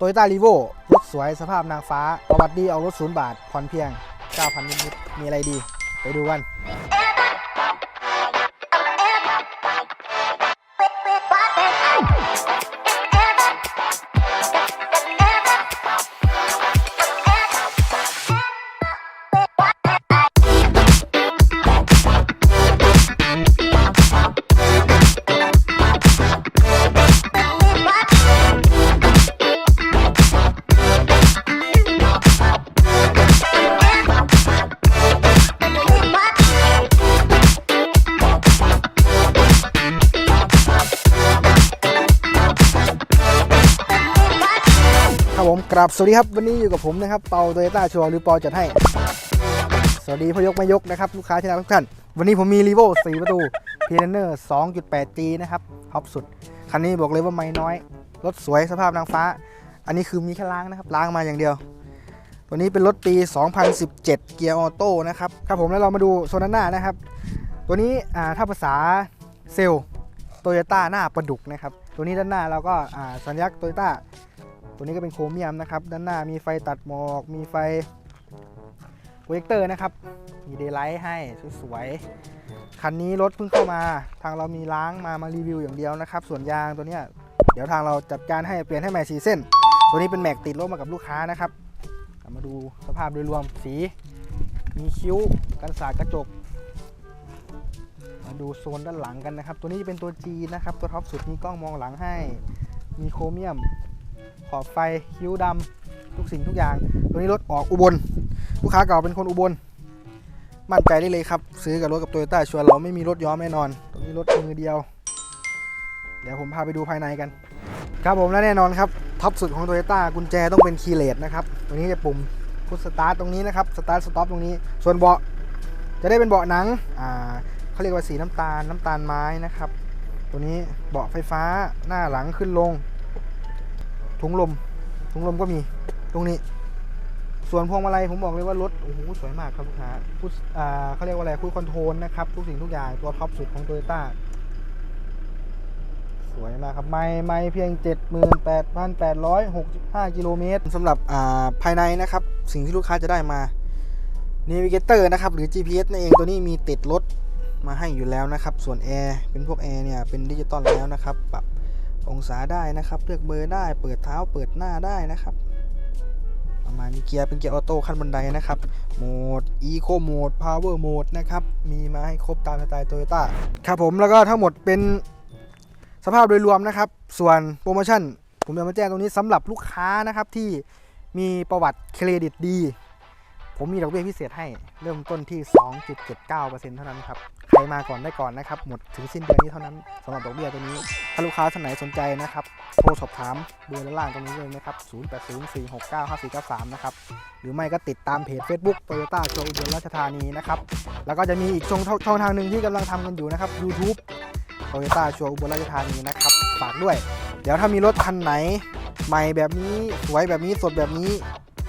โตโยต้ารีโวรถสวยสภาพนางฟ้า ประวัติดีเอารถศูนย์บาทผ่อนเพียง 9,000นิดๆมีอะไรดี ไปดูกัน ผมกราบสวัสดีครับวันนี้อยู่กับผมนะครับเปาโตโยต้าชัวร์หรือปอจัดให้ สวัสดีพยกไม่ยกนะครับลูกค้าที่รักทุกท่าน วันนี้ผมมี r ีโว4ประตู p ีเนอร์ 2.8G นะครับท็อปสุด คันนี้บอกเลยว่าไม่น้อย รถสวยสภาพนางฟ้า อันนี้คือมีแค่ล้างนะครับล้างมาอย่างเดียว ตัวนี้เป็นรถปี 2017 เกียร์ออโต้นะครับครับผมแล้วเรามาดูโซนาน่านะครับ ตัวนี้อ่าถ้าภาษาเซลโตโยต้าหน้าประดุกนะครับ ตัวนี้ด้านหน้าเราก็สัญลักษณ์โตโยต้า ตัวนี้ก็เป็นโครเมียมนะครับ ด้านหน้ามีไฟตัดหมอก มีไฟโปรเจคเตอร์นะครับ มีเดย์ไลท์ให้สวยๆคันนี้รถเพิ่งเข้ามา ทางเรามีล้างมามารีวิวอย่างเดียวนะครับ ส่วนยางตัวเนี้ยเดี๋ยวทางเราจัดการให้เปลี่ยนให้ใหม่สีเส้น ตัวนี้เป็นแม็กติดรถมากับลูกค้านะครับมาดูสภาพโดยรวมสี มีคิ้วกันสาดกระจก มาดูโซนด้านหลังกันนะครับ ตัวนี้จะเป็นตัว G นะครับ ตัวท็อปสุดมีกล้องมองหลังให้ มีโครเมียม ขอบไฟคิ้วดำทุกสิ่งทุกอย่าง ตัวนี้รถออกอุบล ลูกค้าเก่าเป็นคนอุบล มั่นใจได้เลยครับ ซื้อกับรถกับโตโยต้าชัวร์เราไม่มีรถย้อมแน่นอน ตรงนี้รถมือเดียว เดี๋ยวผมพาไปดูภายในกัน ครับผมและแน่นอนครับท็อปสุดของโตโยต้ากุญแจต้องเป็นคีย์เลสนะครับตัวนี้จะปุ่มพุชสตาร์ทตรงนี้นะครับสตาร์ทสต็อปตรงนี้ ส่วนเบาะจะได้เป็นเบาะหนังอ่าเขาเรียกว่าสีน้ำตาลน้ำตาลไม้นะครับ ตัวนี้เบาะไฟฟ้าหน้าหลังขึ้นลง ถุงลมถุงลมก็มีตรงนี้ ส่วนพวงมาลัยผมบอกเลยว่ารถโอ้โหสวยมากครับลูกค้าพูดอ่าเขาเรียกว่าอะไรคุยคอนโทรลนะครับ ทุกสิ่งทุกอย่างตัวท็อปสุดของโตโยต้าสวยมากครับ ไม่ไม่เพียง 78,865 กิโลเมตรสำหรับอ่าภายในนะครับ สิ่งที่ลูกค้าจะได้มา Navigator นะครับ หรือ GPS นั่นเองตัวนี้มีติดรถมาให้อยู่แล้วนะครับ ส่วนแอร์เป็นพวกแอร์เนี่ย เป็นดิจิตอลแล้วนะครับปรับ องศาได้นะครับ เลือกเบอร์ได้ เปิดเท้า เปิดหน้าได้นะครับ ประมาณนี้เกียร์เป็นเกียร์ออโต้ขั้นบันไดนะครับ โหมด Eco Mode Power Mode นะครับ มีมาให้ครบตามสไตล์โตโยต้าครับผม แล้วก็ทั้งหมดเป็นสภาพโดยรวมนะครับ ส่วนโปรโมชั่น ผมจะมาแจ้งตรงนี้สำหรับลูกค้านะครับที่มีประวัติเครดิตดี ผมมีดอกเบี้ยพิเศษให้เริ่มต้นที่ 2.79%เท่านั้นครับ ใครมาก่อนได้ก่อนนะครับ หมดถึงสิ้นเดือนนี้เท่านั้นสำหรับดอกเบี้ยตัวนี้ ถ้าลูกค้าท่านไหนสนใจนะครับ โทรสอบถามเบอร์ด้านล่างตรงนี้เลยนะครับ 0804695493 นะครับ หรือไม่ก็ติดตามเพจ Facebook Toyota โชว์อุบลราชธานีนะครับ แล้วก็จะมีอีกช่องช่องทางหนึ่งที่กำลังทำกันอยู่นะครับ YouTube Toyota โชว์อุบลราชธานีนะครับ ฝากด้วย เดี๋ยวถ้ามีรถคันไหนใหม่แบบนี้สวยแบบนี้สดแบบนี้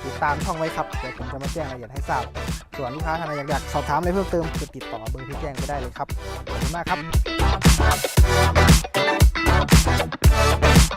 ติดตามช่องไว้ครับ เดี๋ยวผมจะมาแจ้งรายละเอียดให้ทราบ ส่วนลูกค้าท่านใดอยากสอบถามอะไรเพิ่มเติมจะติดต่อเบอร์ที่แจ้งไปได้เลยครับ ขอบคุณมากครับ